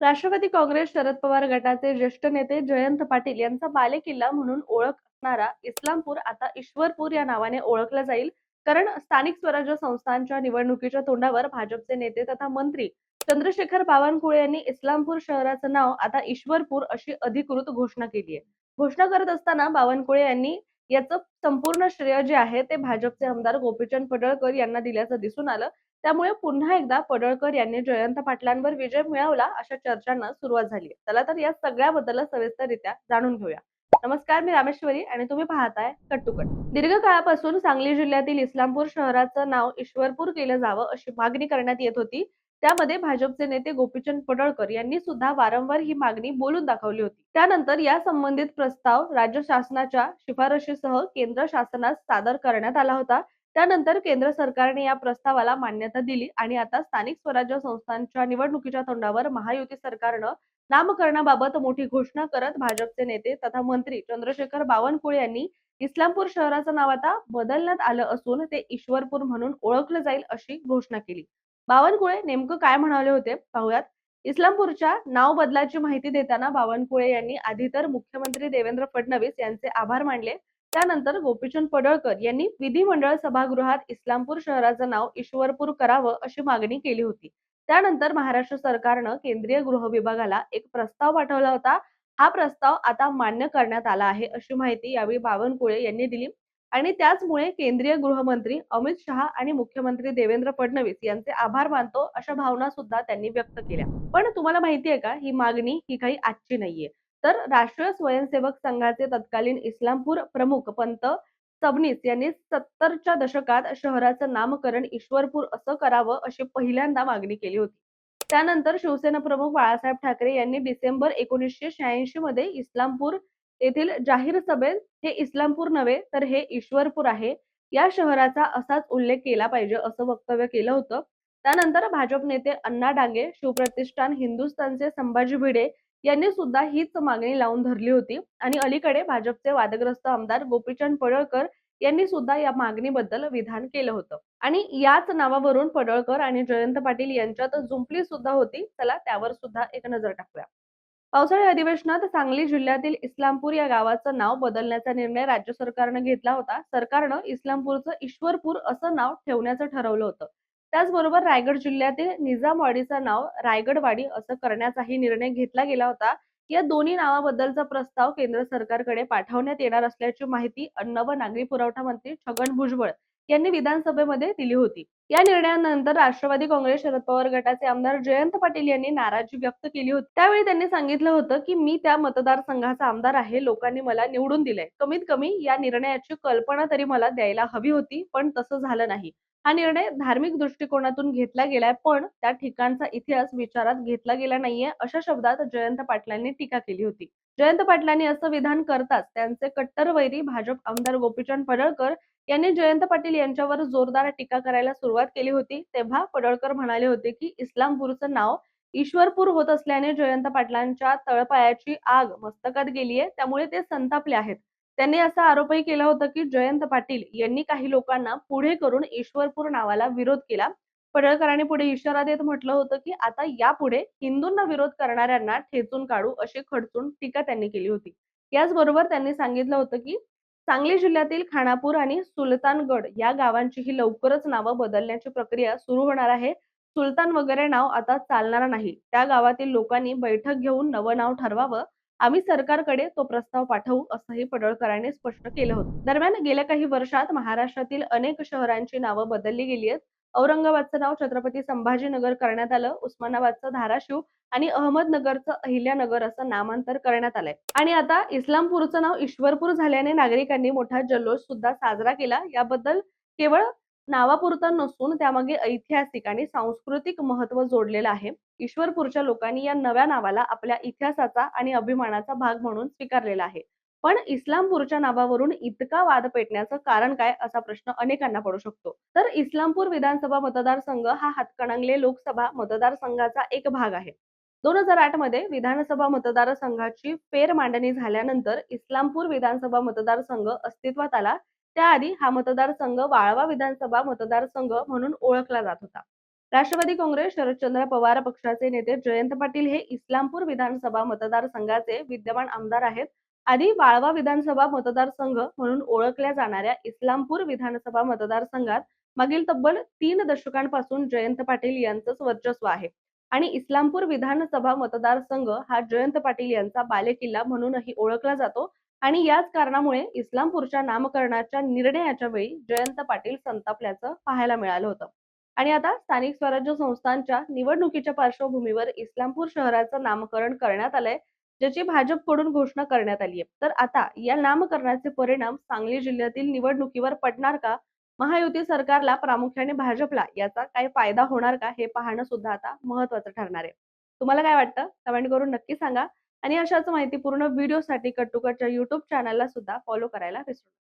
राष्ट्रवादी काँग्रेस शरद पवार गटाचे ज्येष्ठ नेते जयंत पाटील यांचा बालेकिल्ला म्हणून ओळख असणारा इस्लामपूर आता ईश्वरपूर या नावाने ओळखला जाईल. कारण स्थानिक स्वराज्य संस्थांच्या निवडणुकीच्या तोंडावर भाजपचे नेते तथा मंत्री चंद्रशेखर बावनकुळे यांनी इस्लामपूर शहराचं नाव आता ईश्वरपूर अशी अधिकृत घोषणा केली आहे. घोषणा करत असताना बावनकुळे यांनी याचं संपूर्ण श्रेय जे आहे ते भाजपचे आमदार गोपीचंद पडळकर यांना दिल्याचं दिसून आलं. त्यामुळे पुन्हा एकदा पडळकर यांनी जयंत पाटलांवर विजय मिळवला अशा चर्चांना सुरुवात झाली चला तर या सगळ्याबद्दल सविस्तररित्या जाणून घेऊया. नमस्कार मी रामेश्वरी आणि तुम्ही पाहताय कट्टुकट दीर्घ काळापासून सांगली जिल्ह्यातील इस्लामपूर शहराचं नाव ईश्वरपूर केलं जावं अशी मागणी करण्यात येत होती. त्यामध्ये भाजपचे नेते गोपीचंद पडळकर यांनी सुद्धा वारंवार ही मागणी बोलून दाखवली होती. त्यानंतर या संबंधित प्रस्ताव राज्य शासनाच्या शिफारशीसह केंद्र शासनास सादर करण्यात आला होता. त्यानंतर केंद्र सरकारने या प्रस्तावाला मान्यता दिली आणि आता स्थानिक स्वराज्य संस्थांच्या निवडणुकीच्या तोंडावर महायुती सरकारनं नामकरणाबाबत मोठी घोषणा करत भाजपचे नेते तथा मंत्री चंद्रशेखर बावनकुळे यांनी इस्लामपूर शहराचं नाव आता बदलण्यात आलं असून ते ईश्वरपूर म्हणून ओळखलं जाईल अशी घोषणा केली. बावनकुळे नेमकं काय म्हणाले होते पाहूयात. इस्लामपूरच्या नाव बदलाची माहिती देताना बावनकुळे यांनी आधी तर मुख्यमंत्री देवेंद्र फडणवीस यांचे आभार मानले त्यानंतर गोपीचंद पडळकर यांनी विधिमंडळ सभागृहात इस्लामपूर शहराचं नाव ईश्वरपूर करावं अशी मागणी केली होती. त्यानंतर महाराष्ट्र सरकारनं केंद्रीय गृह विभागाला एक प्रस्ताव पाठवला होता. हा प्रस्ताव आता मान्य करण्यात आला आहे अशी माहिती यावेळी बावनकुळे यांनी दिली आणि त्याचमुळे केंद्रीय गृहमंत्री अमित शहा आणि मुख्यमंत्री देवेंद्र फडणवीस यांचे आभार मानतो अशा भावना सुद्धा त्यांनी व्यक्त केल्या. पण तुम्हाला माहिती आहे का? ही मागणी ही काही आजची नाहीये. तर राष्ट्रीय स्वयंसेवक संघाचे तत्कालीन इस्लामपूर प्रमुख पंत सबनीस यांनी सत्तरच्या दशकात शहराचं नामकरण ईश्वरपूर असं करावं अशी पहिल्यांदा मागणी केली होती. त्यानंतर शिवसेना प्रमुख बाळासाहेब ठाकरे यांनी डिसेंबर एकोणीसशे शहाऐंशी मध्ये इस्लामपूर येथील जाहीर सभेत हे इस्लामपूर नव्हे तर हे ईश्वरपूर आहे. या शहराचा असाच उल्लेख केला पाहिजे असं वक्तव्य केलं होतं. त्यानंतर भाजप नेते अण्णा डांगे शिवप्रतिष्ठान हिंदुस्थानचे संभाजी भिडे यांनी सुद्धा हीच मागणी लावून धरली होती. आणि अलीकडे भाजपचे वादग्रस्त आमदार गोपीचंद पडळकर यांनी सुद्धा या मागणीबद्दल विधान केलं होतं. आणि याच नावावरून पडळकर आणि जयंत पाटील यांच्यात जुंपली सुद्धा होती. चला त्यावर सुद्धा एक नजर टाकूया. पावसाळी अधिवेशनात सांगली जिल्ह्यातील इस्लामपूर या गावाचं नाव बदलण्याचा निर्णय राज्य सरकारनं घेतला होता. सरकारनं इस्लामपूरचं ईश्वरपूर असं नाव ठेवण्याचं ठरवलं होतं. त्याचबरोबर रायगड जिल्ह्यातील निजामवाडीचं नाव रायगडवाडी असं करण्याचाही निर्णय घेतला गेला होता. या दोन्ही नावाबद्दलचा प्रस्ताव केंद्र सरकारकडे पाठवण्यात येणार असल्याची माहिती अन्न व नागरी पुरवठा मंत्री छगन भुजबळ यांनी विधानसभेमध्ये दिली होती. या निर्णयानंतर राष्ट्रवादी काँग्रेस शरद पवार गटाचे आमदार जयंत पाटील यांनी नाराजी व्यक्त केली होती. त्यावेळी त्यांनी सांगितलं होतं की मी त्या मतदारसंघाचा आमदार आहे. लोकांनी मला निवडून दिलंय. कमीत कमी या निर्णयाची कल्पना तरी मला द्यायला हवी होती पण तसं झालं नाही. हा निर्णय धार्मिक दृष्टिकोनातून घेतला गेलाय पण त्या ठिकाणचा इतिहास विचारात घेतला गेला नाहीये अशा शब्दात जयंत पाटलांनी टीका केली होती. जयंत पाटलांनी असं विधान करताच त्यांचे कट्टर वैरी भाजप आमदार गोपीचंद पडळकर यांनी जयंत पाटील यांच्यावर जोरदार टीका करायला सुरुवात केली होती. तेव्हा पडळकर म्हणाले होते की इस्लामपूरचं नाव ईश्वरपूर होत असल्याने जयंत पाटलांच्या तळपायाची आग मस्तकात गेलीये त्यामुळे ते संतापले आहेत. त्यांनी असा आरोपही केला होता की जयंत पाटील यांनी काही लोकांना पुढे करून ईश्वरपूर नावाला विरोध केला. पडळकरांनी पुढे इशारा देत म्हटलं होतं की आता यापुढे हिंदूंना विरोध करणाऱ्यांना ठेचून काढू अशी खडचून टीका त्यांनी केली होती. याचबरोबर त्यांनी सांगितलं होतं की सांगली जिल्ह्यातील खानापूर आणि सुलतानगड या गावांचीही लवकरच नावं बदलण्याची प्रक्रिया सुरू होणार आहे. सुलतान वगैरे नाव आता चालणार नाही. त्या गावातील लोकांनी बैठक घेऊन नवं नाव ठरवावं. आम्ही सरकारकडे तो प्रस्ताव पाठवू असंही पडळकरांनी स्पष्ट केलं होतं. दरम्यान गेल्या काही वर्षात महाराष्ट्रातील अनेक शहरांची नावं बदलली गेली आहेत. औरंगाबादचं नाव छत्रपती संभाजीनगर करण्यात आलं उस्मानाबादचं धाराशिव आणि अहमदनगरचं अहिल्यानगर असं नामांतर करण्यात आलंय. आणि आता इस्लामपूरचं नाव ईश्वरपूर झाल्याने नागरिकांनी मोठा जल्लोष सुद्धा साजरा केला. याबद्दल केवळ नावापुरता नसून त्यामागे ऐतिहासिक आणि सांस्कृतिक महत्त्व जोडलेलं आहे. ईश्वरपूरच्या लोकांनी या नव्या नावाला आपल्या इतिहासाचा आणि अभिमानाचा भाग म्हणून स्वीकारलेला आहे. पण इस्लामपूरच्या नावावरून इतका वाद पेटण्याचं कारण काय असा प्रश्न अनेकांना पडू शकतो. तर इस्लामपूर विधानसभा मतदारसंघ हा हातकणंगले लोकसभा मतदारसंघाचा एक भाग आहे. दोन हजार आठमध्ये विधानसभा मतदारसंघाची फेर मांडणी झाल्यानंतर इस्लामपूर विधानसभा मतदारसंघ अस्तित्वात आला. त्याआधी हा मतदारसंघ वाळवा विधानसभा मतदारसंघ म्हणून ओळखला जात होता. राष्ट्रवादी काँग्रेस शरदचंद्र पवार पक्षाचे नेते जयंत पाटील हे इस्लामपूर विधानसभा मतदारसंघाचे विद्यमान आमदार आहेत. आधी वाळवा विधानसभा मतदारसंघ म्हणून ओळखल्या जाणाऱ्या इस्लामपूर विधानसभा मतदारसंघात मागील तब्बल तीन दशकांपासून जयंत पाटील यांचंच वर्चस्व आहे. आणि इस्लामपूर विधानसभा मतदारसंघ हा जयंत पाटील यांचा बालेकिल्ला म्हणूनही ओळखला जातो. आणि याच कारणामुळे इस्लामपूरच्या नामकरणाच्या निर्णयाच्या वेळी जयंत पाटील संतापल्याचं पाहायला मिळालं होतं. आणि आता स्थानिक स्वराज्य संस्थांच्या निवडणुकीच्या पार्श्वभूमीवर इस्लामपूर शहराचं नामकरण करण्यात आलंय ज्याची भाजपकडून घोषणा करण्यात आली आहे तर आता या नामकरणाचे परिणाम सांगली जिल्ह्यातील निवडणुकीवर पडणार का? महायुती सरकारला प्रामुख्याने भाजपला याचा काय फायदा होणार का? हे पाहणं सुद्धा आता महत्वाचं ठरणार आहे. तुम्हाला काय वाटतं? कमेंट करून नक्की सांगा. आणि अशाच माहितीपूर्ण व्हिडिओसाठी कट टू कटच्या युट्यूब चॅनलला सुद्धा फॉलो करायला विसरू नका.